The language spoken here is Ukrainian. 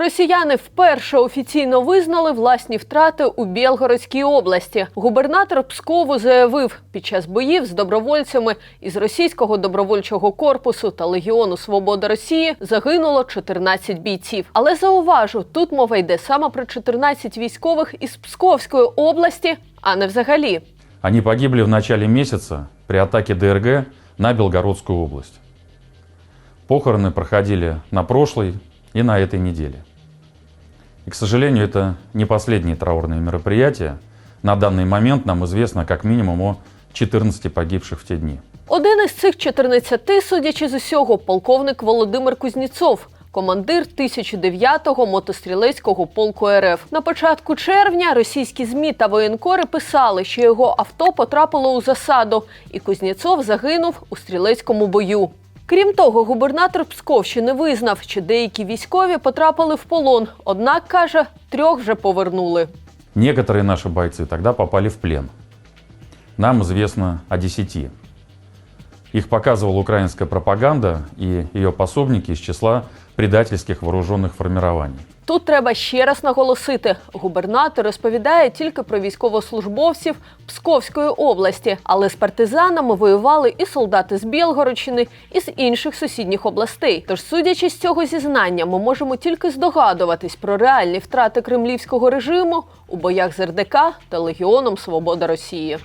Росіяни вперше офіційно визнали власні втрати у Білгородській області. Губернатор Пскову заявив, під час боїв з добровольцями із російського добровольчого корпусу та Легіону Свобода Росії загинуло 14 бійців. Але зауважу, тут мова йде саме про 14 військових із Псковської області, а не взагалі. Они погибли в начале месяца при атаке ДРГ на Белгородскую область. Похороны проходили на прошлой и на этой неделе. И, к сожалению, это не последние траурные мероприятия. На данный момент нам известно как минимум о 14 погибших в те дни. Один із цих 14, судячи з усього, полковник Володимир Кузніцов, командир 1009-го мотострілецького полку РФ. На початку червня російські змі та воєнкори писали, що його авто потрапило у засаду, і Кузніцов загинув у стрілецькому бою. Крім того, губернатор Псковщини визнав, що деякі військові потрапили в полон. Однак каже, трьох вже повернули. Некоторые наши бойцы тогда попали в плен. Нам известно о 10. Их показывала украинская пропаганда и ее пособники из числа предательских вооруженных формирований. Тут треба ще раз наголосити: губернатор розповідає тільки про військовослужбовців Псковської області, але з партизанами воювали і солдати з Білгородщини, і з інших сусідніх областей. Тож, судячи з цього зізнання, ми можемо тільки здогадуватись про реальні втрати кремлівського режиму у боях з РДК та Легіоном Свобода Росії.